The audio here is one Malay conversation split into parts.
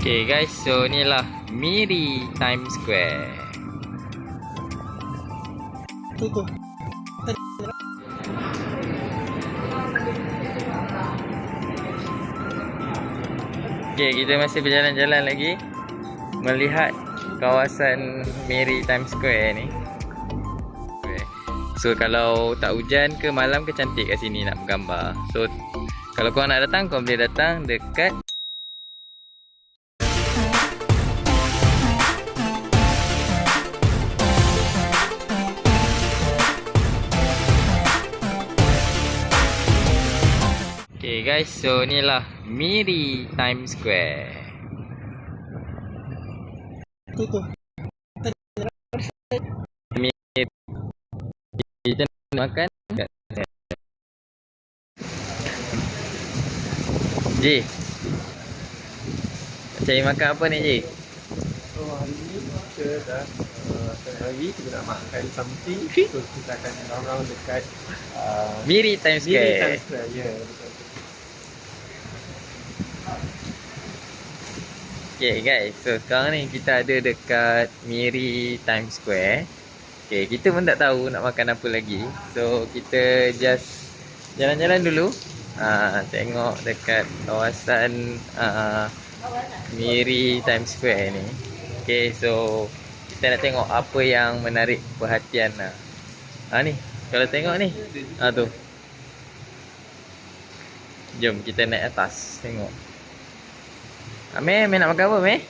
Okay guys, so ni lah Miri Times Square. Tu tu. Okay, kita masih berjalan-jalan lagi melihat kawasan Miri Times Square ni. So kalau tak hujan ke malam ke cantik kat sini nak bergambar. So kalau korang nak datang, korang boleh datang dekat guys, so ni lah Miri Times Square. Tu tu. Kita nak makan kat Nak Cari makan apa ni Ji? So hari ni kita dah tengah hari kita nak makan something. So kita akan round-round dekat uh, Miri Times Miri Square Times Square. Ya, yeah, betul. Okay guys, so sekarang ni kita ada dekat Miri Times Square. Okay, kita pun tak tahu nak makan apa lagi. So kita just jalan-jalan dulu. Uh, Tengok dekat kawasan uh, Miri Times Square ni. Okay, so kita nak tengok apa yang menarik perhatian lah. Ha ni, kalau tengok ni. Ha tu. Jom kita naik atas Tengok Amir, Amir nak makan apa Amir?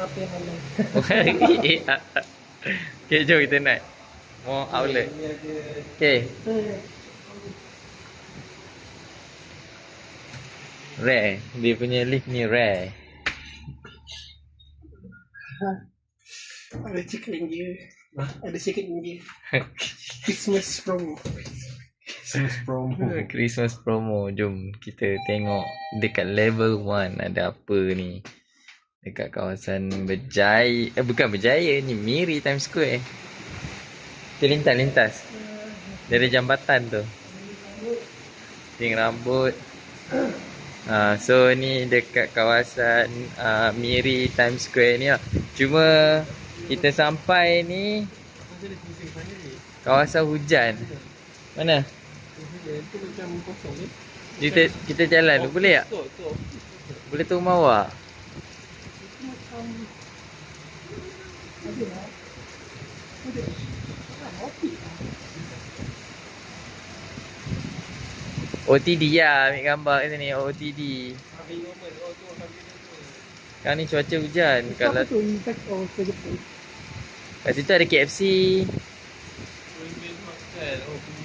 Apa yang halal? okay, jom kita naik More outlet Okay, rare Dia punya lift ni rare ada chicken India. Ada chicken India. Christmas promo. Christmas promo. Christmas promo. Jom kita tengok Dekat level 1 Ada apa ni. Dekat kawasan Berjaya. Eh bukan Berjaya ni. Miri Times Square Kita lintas-lintas Dia ada jambatan tu. Ting rambut. Uh, So ni dekat kawasan uh, Miri Times Square ni lah. Cuma Kita sampai ni? Kawasan hujan. Mana? Itu macam kosong ni. Kita kita jalan dulu boleh tak? Tu tu. Boleh tu mawar. Itu macam ada lah. Ada. Ah. OTD lah ambil gambar kat sini OTD. Tu. Sekarang ni cuaca hujan. Kalau Apa tu impact oh kat situ ada KFC. Oh.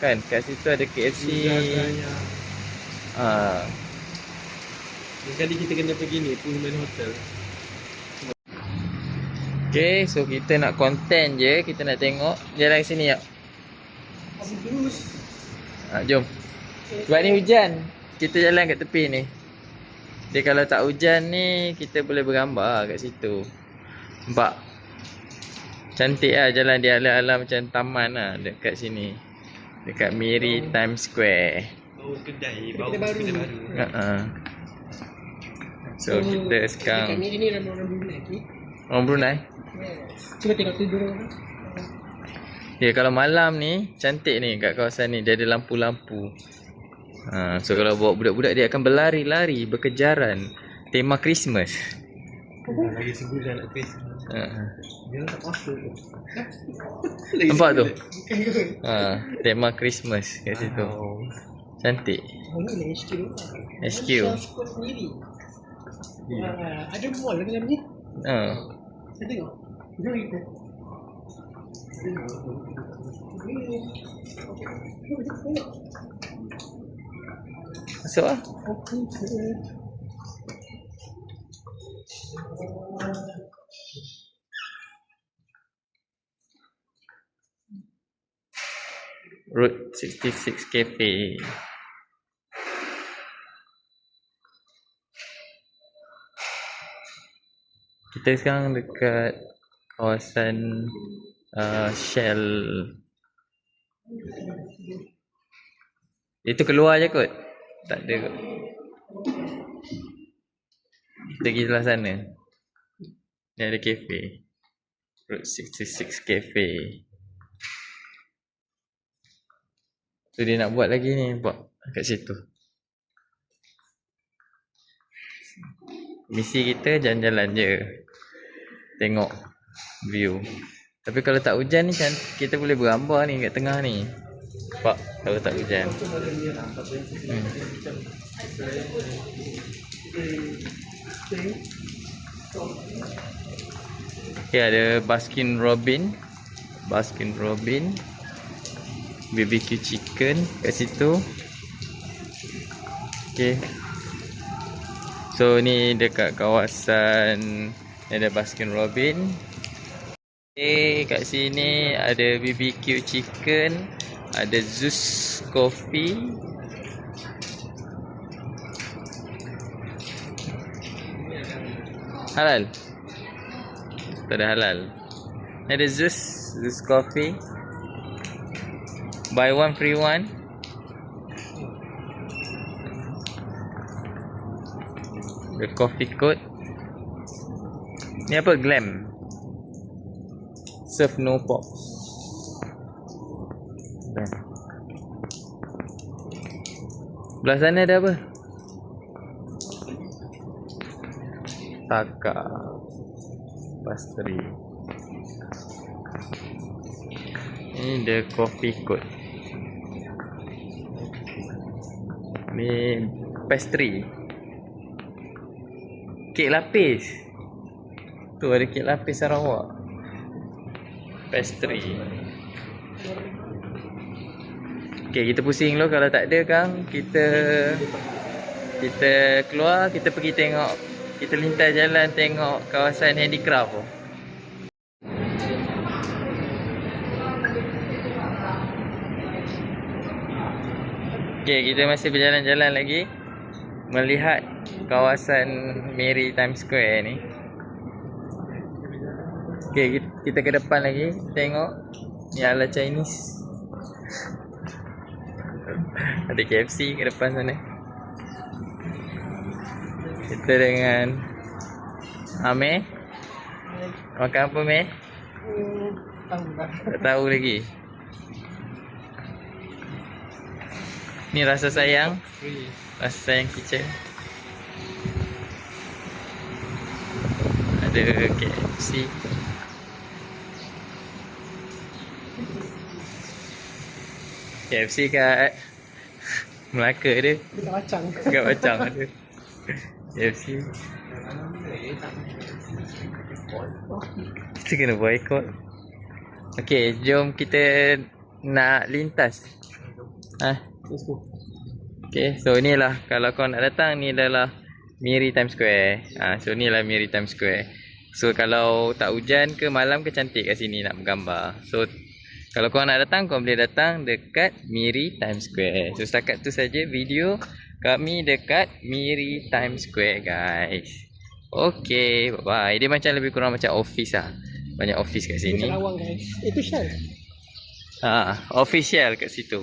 Kan kat situ ada KFC. Jaganya. Ha. Kali kita kena pergi ni, Pullman Hotel. Okay, so kita nak content je. Kita nak tengok. Jalan sini ya. Ha, jom. Sebab ni hujan. Kita jalan kat tepi ni. Dia kalau tak hujan ni, kita boleh bergambar kat situ. Nampak? Cantik lah jalan dia ala-ala macam taman lah dekat sini. Dekat Miri Times Square. Bau kedai, bau kedai baru. Ha -ha. So kita sekarang Kami ni ramai orang Brunei ni. orang Brunei. Yes. Cuba tengok tidur orang. Ya kalau malam ni cantik ni kat kawasan ni dia ada lampu-lampu. Ha, so kalau bawa budak-budak dia akan berlari-lari, berkejaran. Tema Christmas. Lagi sebulan nak Christmas. Ha. Dia tak puasa. Nampak tu? Ha, tema Christmas kat situ. Cantik. Oh, ni HQ. HQ. Ada mall dalam ni. Ha. Saya tengok. Jom kita. Masuk lah. Route 66 Cafe. Kita sekarang dekat kawasan uh, Shell. Itu keluar je kot. Tak ada kot. Kita pergi sebelah sana. Ni ada kafe. Route 66 Cafe. So dia nak buat lagi ni, buat kat situ. Misi kita jalan-jalan je. Tengok view. Tapi kalau tak hujan ni kan kita boleh bergambar ni kat tengah ni. Nampak kalau tak hujan. Hmm. Okay, ada Baskin Robin. Baskin Robin. BBQ chicken kat situ. Okay. So ni dekat kawasan ada Baskin Robin. Okay, kat sini ada BBQ chicken, ada Zeus coffee. Halal. Tak ada halal. Ada Zeus, Zeus coffee. Buy one free one. The coffee code. Ni apa? Glam. Serve no. Glam. Belah sana ada apa? Taka. Pastry. Ni the coffee code. Ni pastry. Kek lapis. Tu ada kek lapis Sarawak. Pastry. Okay, kita pusing dulu kalau tak ada kang kita kita keluar kita pergi tengok kita lintas jalan tengok kawasan handicraft tu. Okay, kita masih berjalan-jalan lagi melihat kawasan Maritime Square ni. Okay, kita, ke depan lagi tengok ni ala Chinese. Ada KFC ke depan sana. Kita dengan Amir. Makan apa, Meh? Tahu tak? Tak tahu lagi. Ni rasa sayang. Rasa sayang kitchen. Ada KFC. KFC kat Melaka dia. Kita macam. Kat Macang ada. KFC. Kita kena boycott. Okay, jom kita nak lintas. Ha? Let's go. Okay, so ni lah kalau kau nak datang ni adalah Miri Times Square. Ha, so ni lah Miri Times Square. So kalau tak hujan ke malam ke cantik kat sini nak bergambar. So kalau kau nak datang kau boleh datang dekat Miri Times Square. So setakat tu saja video kami dekat Miri Times Square guys. Okay, bye bye. Dia macam lebih kurang macam office lah. Banyak office kat Ini sini. Kerawang guys. Itu Shell. Ha, official kat situ.